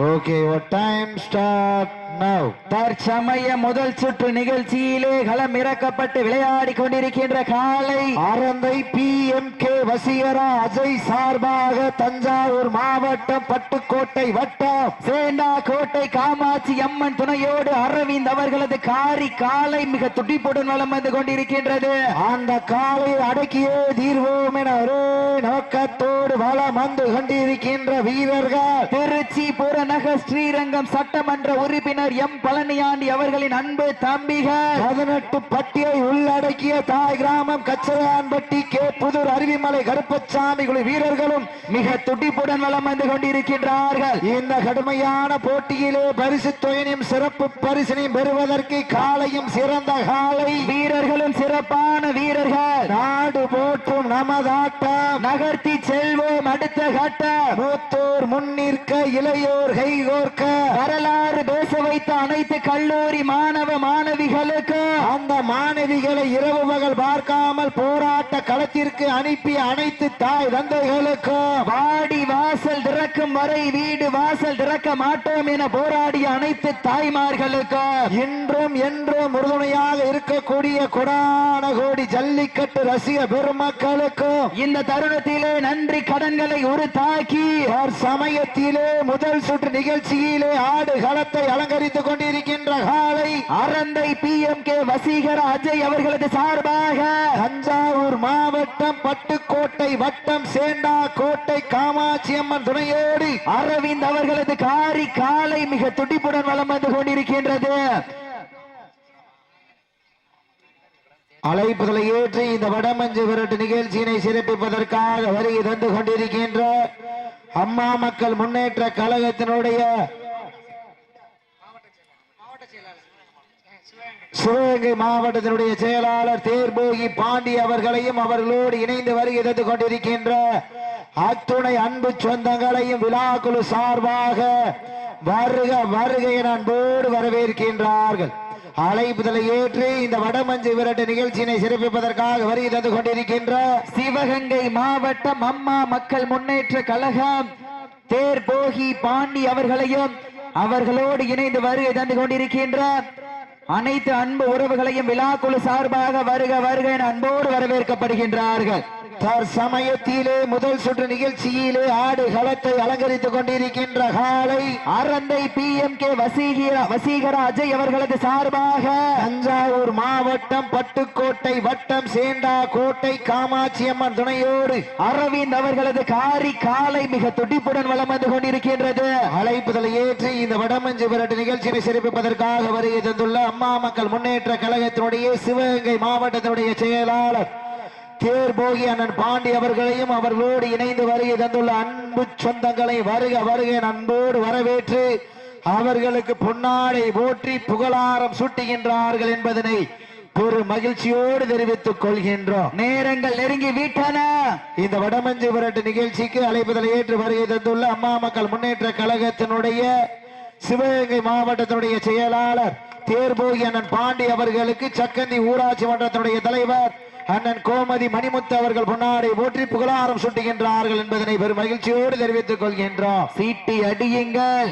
Your time start now. தற்சமய முதல் சுற்று நிகழ்ச்சியிலே களம் இறக்கப்பட்டு விளையாடி கொண்டிருக்கின்ற காலை Aranthai P M K Vaseekara Ajay சார்பாக தஞ்சாவூர் மாவட்டம் பட்டுக்கோட்டை வட்டம். சேண்டா கோட்டை காமாட்சி அம்மன் துணையோடு அரவிந்த் அவர்களது காரி காலை மிக துடிப்புடன் வலம் வந்து கொண்டிருக்கின்றது. அந்த காலை அடக்கியே தீர்வோம் என ஒரே நோக்கத்தோடு வளம் வந்து கொண்டிருக்கின்ற வீரர்கள். திருச்சி புறநகர் ஸ்ரீரங்கம் சட்டமன்ற உறுப்பினர் எம் பழனியாண்டி அவர்களின் அன்பு தம்பிகள். பதினெட்டு பட்டியை உள்ளடக்கிய தாய் கிராமம் கச்சரையான்பட்டி கே புதூர் அருவிமலை கருப்பசாமி குழு வீரர்களும் மிக துடிப்புடன் வலம் வந்து கொண்டிருக்கின்றார்கள். இந்த கடுமையான போட்டியிலே பரிசு தொகையினையும் சிறப்பு பரிசினையும் பெறுவதற்கு காலையும் சிறந்த காலை. வீரர்களும் சிறப்பான வீரர்கள். நாடு போற்றும் நமதாட்டம் நகர்த்தி செல்வோம் அடுத்த கட்டம். மூத்தோர் முன்னிற்க இளையோர் கைகோர்க்க வரலாறு பேச வைத்த அனைத்து கல்லூரி மாணவ மாணவிகளுக்கு அந்த மாணவிகளை இரவு பகல் பார்க்காமல் போராட்ட களத்திற்கு அனுப்பிய அனைத்து தாய் தந்தைகளுக்கும் வாடி வாசல் திறக்கும் வரை வீடு வாசல் திறக்க மாட்டோம் என போராடிய அனைத்து தாய்மார்களுக்கு இன்றும் என்றும் உறுதுணையாக இருக்கக்கூடிய கொடான கோடி ஜல்லிக்கட்டு ரசிக பெருமக்களுக்கும் இந்த தருணத்திலே நன்றி கடன்களை ஒரு தாக்கி சமயத்திலே முதல் சுற்று நிகழ்ச்சியிலே ஆடு களத்தை அலங்கரித்துக் கொண்டிருக்கின்ற காலை அரந்தை பி எம் கே வசீகர அஜய் அவர்களது சார்பாக தஞ்சாவூர் மாவட்டம் பட்டுக்கோட்டை வட்டம் சேண்டா கோட்டை காமாட்சி அம்மன் துணையோடு அரவிந்த் அவர்களது காரி காலை மிக துடிப்புடன் வளம் வந்து கொண்டிருக்கின்றது. அழைப்புகளை ஏற்றி இந்த வடமஞ்சு விரட்டு நிகழ்ச்சியினை சிறப்பிப்பதற்காக வருகை தந்து கொண்டிருக்கின்ற அம்மா மக்கள் முன்னேற்ற கழகத்தினுடைய சிவகங்கை மாவட்டத்தினுடைய செயலாளர் தேர்போகி பாண்டி அவர்களையும் அவர்களோடு இணைந்து வருகை தந்து கொண்டிருக்கின்ற அத்துணை அன்பு சொந்தங்களையும் விழாக்குழு சார்பாக வருக வருக என அன்போடு வரவேற்கின்றார்கள். அழைப்புதலை ஏற்று இந்த வடமஞ்சு விரட்டு நிகழ்ச்சியினை சிறப்பிப்பதற்காக வருகை தந்து கொண்டிருக்கின்ற சிவகங்கை மாவட்டம் அம்மா மக்கள் முன்னேற்ற கழகம் தேர் போகி பாண்டி அவர்களையும் அவர்களோடு இணைந்து வருகை தந்து கொண்டிருக்கின்ற அனைத்து அன்பு உறவுகளையும் விழாக்குழு சார்பாக வருக வருக என அன்போடு வரவேற்கப்படுகின்றார்கள். தற்சமயத்திலே முதல் சுற்று நிகழ்ச்சியிலே ஆடு களத்தை அலங்கரித்துக் கொண்டிருக்கின்ற காலை அரந்தை பி எம் கே வசீகர வசீகர அஜய் அவர்களது சார்பாக தஞ்சாவூர் மாவட்டம் பட்டுக்கோட்டை வட்டம் சேண்டா கோட்டை காமாட்சி அம்மன் துணையோடு அரவிந்த் அவர்களது காரி காலை மிக துடிப்புடன் வளம் வந்து கொண்டிருக்கின்றது. அழைப்புதலை ஏற்றி இந்த வடமஞ்சு விரட்டு நிகழ்ச்சியை சிறப்பிப்பதற்காக வருகை தந்துள்ள அம்மா மக்கள் முன்னேற்ற கழகத்தினுடைய சிவகங்கை மாவட்டத்தினுடைய செயலாளர் தேர்போகி அண்ணன் பாண்டி அவர்களையும் அவர்களோடு இணைந்து வருகை தந்துள்ள அன்பு சொந்தங்களை வருக வருக அன்போடு வரவேற்று அவர்களுக்கு பொன்னாடை போற்றி புகழாரம் சூட்டுகின்றார்கள் என்பதனை ஒரு மகிழ்ச்சியோடு தெரிவித்துக் கொள்கின்றோம். நேரங்கள் நெருங்கி விட்டன. இந்த வடமஞ்சு விரட்டு நிகழ்ச்சிக்கு அழைப்புதலை ஏற்று வருகை தந்துள்ள அம்மா மக்கள் முன்னேற்ற கழகத்தினுடைய சிவகங்கை மாவட்டத்தினுடைய செயலாளர் தேர்போகி அண்ணன் பாண்டி அவர்களுக்கு சக்கந்தி ஊராட்சி மன்றத்தினுடைய தலைவர் அண்ணன் கோமதி மணிமுத்து அவர்கள் பொன்னாடை போற்றி புகழாரம் சுட்டுகின்றார்கள் என்பதனை பெரும் மகிழ்ச்சியோடு தெரிவித்துக் கொள்கின்றோம். சீட்டி அடியுங்கள்.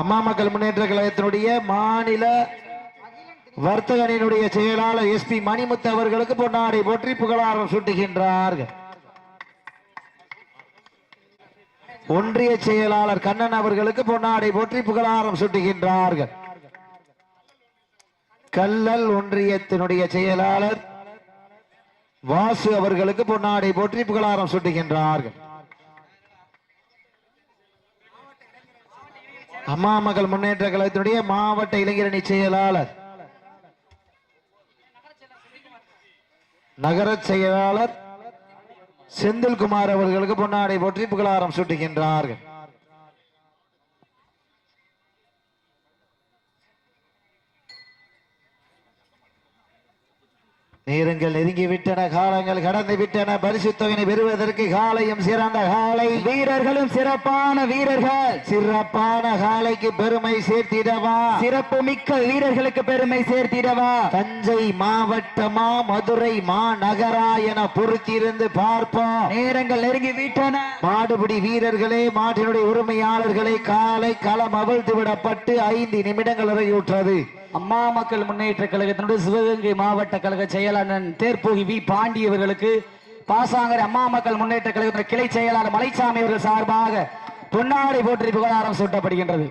அம்மா மக்கள் முன்னேற்ற கழகத்தினுடைய மாநில வர்த்தகனினுடைய செயலாளர் எஸ் பி மணிமுத்து அவர்களுக்கு பொன்னாடை போற்றி புகழாரம் சூட்டுகின்றார்கள். ஒன்றிய செயலாளர் கண்ணன் அவர்களுக்கு பொன்னாடை போற்றி புகழாரம் சூட்டுகின்றார்கள். கல்லல் ஒன்றியத்தினுடைய செயலாளர் வாசு அவர்களுக்கு பொன்னாடை போற்றி புகழாரம் சுட்டுகின்றார்கள். அம்மா மகள் முன்னேற்ற கழகத்தினுடைய மாவட்ட இளைஞரணி செயலாளர். நகர செயலாளர் செந்தில்குமார் அவர்களுக்கு பொன்னாடை போற்றி புகழாரம் சூட்டுகின்றார்கள். நேரங்கள் நெருங்கி விட்டன காலங்கள் கடந்து விட்டன பரிசு தொகையை பெறுவதற்கு காலையும் சிறந்த காலை. வீரர்களும் சிறப்பான வீரர்கள். சிறப்பான காலைக்கு பெருமை சேர்த்திடவா? சிறப்பு மிக்க வீரர்களுக்கு பெருமை சேர்த்திடவா? தஞ்சை மாவட்டமா மதுரை மாநகரா என பொறுத்திருந்து பார்ப்போம். நேரங்கள் நெருங்கி விட்டன மாடுபிடி வீரர்களே மாட்டினுடைய உரிமையாளர்களே காலை களம் அவிழ்த்து விடப்பட்டு ஐந்து நிமிடங்கள் இறங்கிவிட்டது அம்மா மக்கள் முன்னேற்ற கழகத்தினுடைய சிவகங்கை மாவட்ட கழக செயலாளர் தேர்ப்போகி வி பாண்டியவர்களுக்கு பாசாங்கரை அம்மா மக்கள் முன்னேற்ற கழகத்தின் கிளை செயலாளர் மலைச்சாமி அவர்கள் சார்பாக பொன்னாடை போற்றி புகழாரம் சூட்டப்படுகின்றது.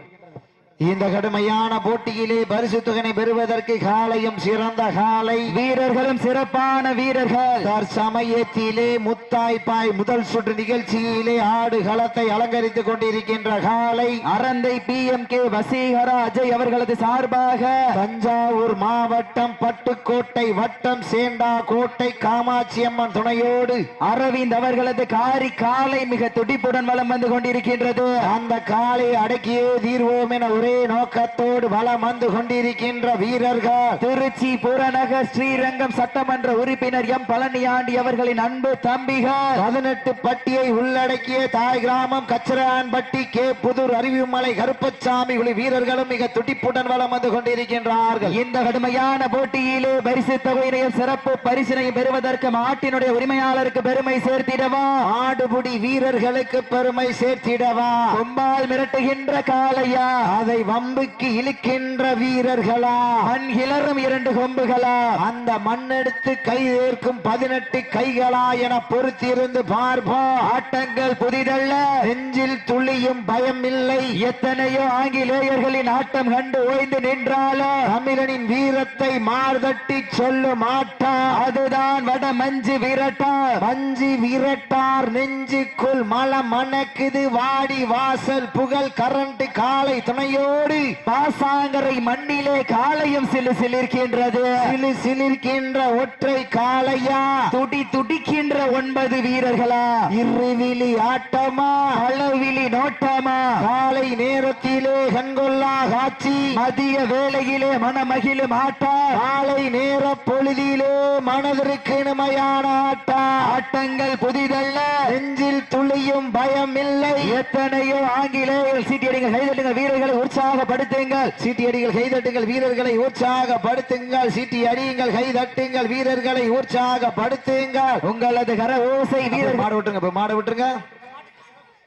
இந்த கடுமையான போட்டியிலே பரிசு தொகையை பெறுவதற்கு காலையும் சிறந்த காலை வீரர்களும் சிறப்பான வீரர்கள். தற்சமயத்திலே முத்தாய்ப்பாய் முதல் சுற்று நிகழ்ச்சியிலே ஆடு களத்தை அலங்கரித்துக் கொண்டிருக்கின்ற காலை Aranthai P M K Vaseekara Ajay அவர்களது சார்பாக தஞ்சாவூர் மாவட்டம் பட்டுக்கோட்டை வட்டம் சேண்டா கோட்டை காமாட்சி அம்மன் துணையோடு அரவிந்த் அவர்களது காரி காலை மிக துடிப்புடன் வலம் வந்து கொண்டிருக்கின்றது. அந்த காலை அடக்கியே தீர்வோம் என ஒரே நோக்கத்தோடு வலம் வந்து கொண்டிருக்கின்ற வீரர்கள். திருச்சி புறநகர் ஸ்ரீரங்கம் சட்டமன்ற உறுப்பினர் எம். பழனியாண்டி அவர்களின் அன்பு தம்பிகள். பதினெட்டு பட்டியை உள்ளடக்கிய தாய் கிராமம் கச்சரான்பட்டி கே. புதூர் அறிவுமலை கருப்பசாமி உள்ள வீரர்களும் மிக துடிப்புடன் வளம் வந்து கொண்டிருக்கின்றார்கள். இந்த கடுமையான போட்டியிலே பரிசு தொகையினையும் சிறப்பு பரிசினை பெறுவதற்கு மாட்டினுடைய உரிமையாளருக்கு பெருமை சேர்த்திடவா? ஆடுபுடி வீரர்களுக்கு பெருமை சேர்த்திடவா? கொம்பால் மிரட்டுகின்ற காலையா அதை வம்புக்கு இழுக்கின்ற வீரர்களா? மண் கிளறும் இரண்டு கொம்புகளா? அந்த மண்ணெடுத்து கை ஏற்கும் பதினெட்டு கைகளா என பொறுத்திருந்து பார்ப்போம் ஆட்டங்கள் புதிதல்ல. நெஞ்சில் துளியும் பயம் இல்லை. எத்தனையோ ஆங்கிலேயர்களின் ஆட்டம் கண்டு ஓய்ந்து நின்றாலோ. தமிழனின் வீரத்தை மார்தட்டி சொல்லும் ஆட்டா அதுதான் வட மஞ்சு விரட்டார் மஞ்சு விரட்டார் நெஞ்சுக்குள் மலம் மணக்குது வாடி வாசல் புகழ் கரண்ட் காலை துணையோ துணையோடு பாசாங்கரை மண்ணிலே காளையும் சிலு சிலிர்க்கின்றது. சிலு சிலிர்க்கின்ற ஒற்றை காளையா? துடி துடிக்கின்ற ஒன்பது வீரர்களா? இருவிழி ஆட்டமா? அளவிலி நோட்டமா? காலை நேரத்திலே கண்கொள்ளா காட்சி. மதிய வேளையிலே மனமகிழும் ஆட்டா? காலை நேர பொழுதிலே மனதிற்கு இனிமையான ஆட்டா? ஆட்டங்கள் புதிதல்ல. நெஞ்சில் துளியும் பயம் இல்லை. எத்தனையோ ஆங்கிலேயர் சீட்டியடிங்கள் கைதட்டுங்கள் வீரர்களை உற்சாகப்படுத்துங்கள். சீட்டியடிகள் கைதட்டுங்கள் வீரர்களை உற்சாகப்படுத்துங்கள். சீட்டி அடியுங்கள் கைதட்டுங்கள் வீரர்களை உற்சாகப்படுத்துங்கள். உங்களது கர ஓசை வீரர் மாட விட்டுருங்க இப்ப மாட விட்டுருங்க.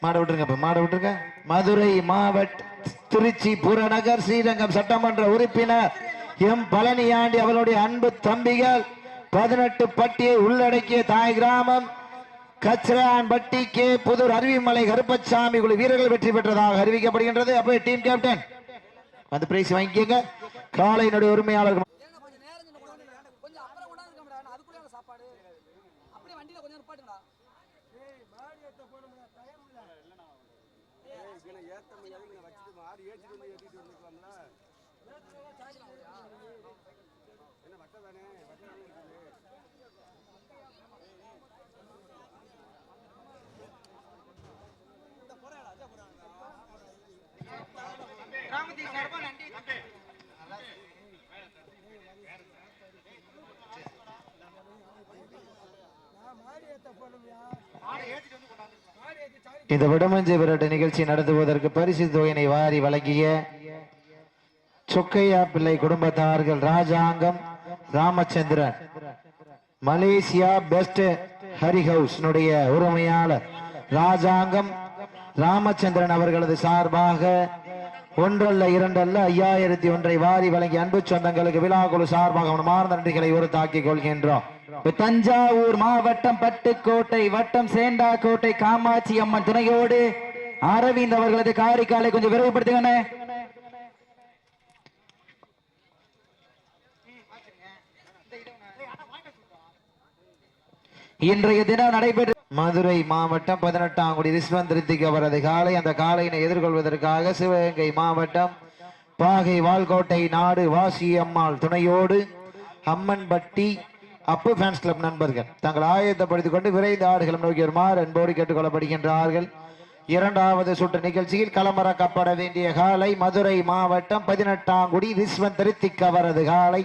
மாட விட்டுருங்க இப்ப மாட விட்டுருங்க. மதுரை மாவட்ட திருச்சி புறநகர் ஸ்ரீரங்கம் சட்டமன்ற உறுப்பினர் எம் பழனியாண்டி அவருடைய அன்பு தம்பிகள் பதினெட்டு பட்டியை உள்ளடக்கிய தாய் கிராமம் கச்ரான்பட்டி கே புதூர் அருவிமலை கருப்பசாமி குழு வீரர்கள் வெற்றி பெற்றதாக அறிவிக்கப்படுகின்றது அப்போ டீம் கேப்டன் வந்து பிரைஸ் வாங்கிக்கோங்க காலையினுடைய உரிமையாளர்கள் ஏன்னா கொஞ்சம் நேரம் இந்த விடமஞ்சை விரட்டு நிகழ்ச்சி நடத்துவதற்கு பரிசு தொகையினை வாரி வழங்கிய சொக்கையா பிள்ளை குடும்பத்தார்கள் ராஜாங்கம் ராமச்சந்திரன். மலேசியா பெஸ்ட் ஹரி ஹவுஸ்னுடைய உரிமையாளர் ராஜாங்கம் ராமச்சந்திரன் அவர்களது சார்பாக ஒன்றல்ல இரண்டல்ல ஐயாயிரத்தி ஒன்றை வாரி வழங்கி அன்பு சொந்தங்களுக்கு விழாக்குழு சார்பாக மார்ந்த நன்றிகளை உறுத்தாக்கிக் கொள்கின்றோம். தஞ்சாவூர் மாவட்டம் பட்டுக்கோட்டை வட்டம் சேண்டாக்கோட்டை காமாட்சி அம்மன் துணையோடு அரவிந்த் அவர்களது காரிக்காலை கொஞ்சம் விரைவுபடுத்துங்கண்ணே. இன்றைய தினம் நடைபெற்ற மதுரை மாவட்டம் பதினெட்டாம் குடி ரிஸ்வந்த் ரித்திக் அவரது காலை அந்த காலையினை எதிர்கொள்வதற்காக சிவகங்கை மாவட்டம் பாகை வால்கோட்டை நாடு வாசி அம்மாள் துணையோடு அம்மன்பட்டி அப்பு ஃபேன்ஸ் கிளப் நண்பர்கள். தங்கள் ஆயத்தப்படுத்திக் கொண்டு விரைந்து ஆடுகளம் நோக்கி வருமாறு அன்போடு கேட்டுக்கொள்ளப்படுகின்றார்கள். இரண்டாவது சுற்று நிகழ்ச்சியில் களமிறக்கப்பட வேண்டிய காலை மதுரை மாவட்டம் பதினெட்டாம் குடி ரிஸ்வந்த் ரித்திக் அவரது காலை.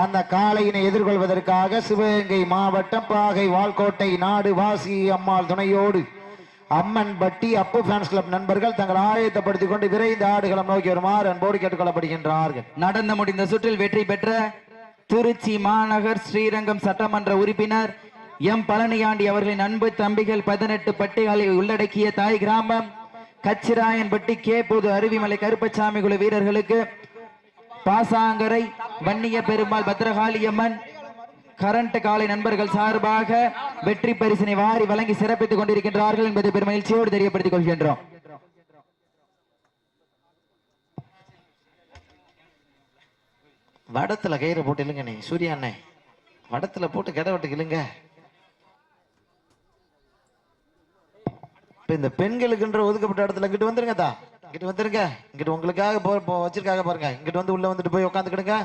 அந்த காளையினை எதிர்கொள்வதற்காக சிவகங்கை மாவட்டம் பாகை வால்கோட்டை நாடு வாசி அம்மாள் துணையோடு அம்மன் பட்டி அப்பு ஃபேன்ஸ் கிளப் நண்பர்கள் தங்கள் ஆயத்தப்படுத்திக் கொண்டு விரைந்து ஆடுகளம் நோக்கி வருமாறு அன்போடு கேட்டுக்கொள்ளப்படுகின்றார்கள். நடந்து முடிந்த சுற்றில் வெற்றி பெற்ற திருச்சி மாநகர் ஸ்ரீரங்கம் சட்டமன்ற உறுப்பினர் எம் பழனியாண்டி அவர்களின் அன்பு தம்பிகள் பதினெட்டு பட்டிகளை உள்ளடக்கிய தாய் கிராமம் கச்சிராயன்பட்டி கே பொது அருவிமலை கருப்பசாமி குழு வீரர்களுக்கு பாசாங்கரை வன்னிய பெருமாள் பத்ரகாளியம்மன் கரண்ட் காலை நண்பர்கள் சார்பாக வெற்றி பரிசினை வாரி வழங்கி சிறப்பித்துக் கொண்டிருக்கின்றார்கள் என்பதை பெருமகிழ்ச்சியோடு தெரியப்படுத்திக் கொள்கின்றோம். வடத்துல கயிறு போட்டு இல்லைங்க நீ சூர்யா அண்ணே. வடத்துல போட்டு கடை வெட்டுக்கு இல்லைங்க இப்ப இந்த பெண்களுக்குன்ற ஒதுக்கப்பட்ட இடத்துல இங்கிட்டு வந்துருங்கதா இங்கிட்டு வந்துருங்க. இங்கிட்டு உங்களுக்காக போ வச்சிருக்காங்க பாருங்க. இங்கிட்டு வந்து உள்ள வந்துட்டு போய் உட்காந்துக்கிடுங்க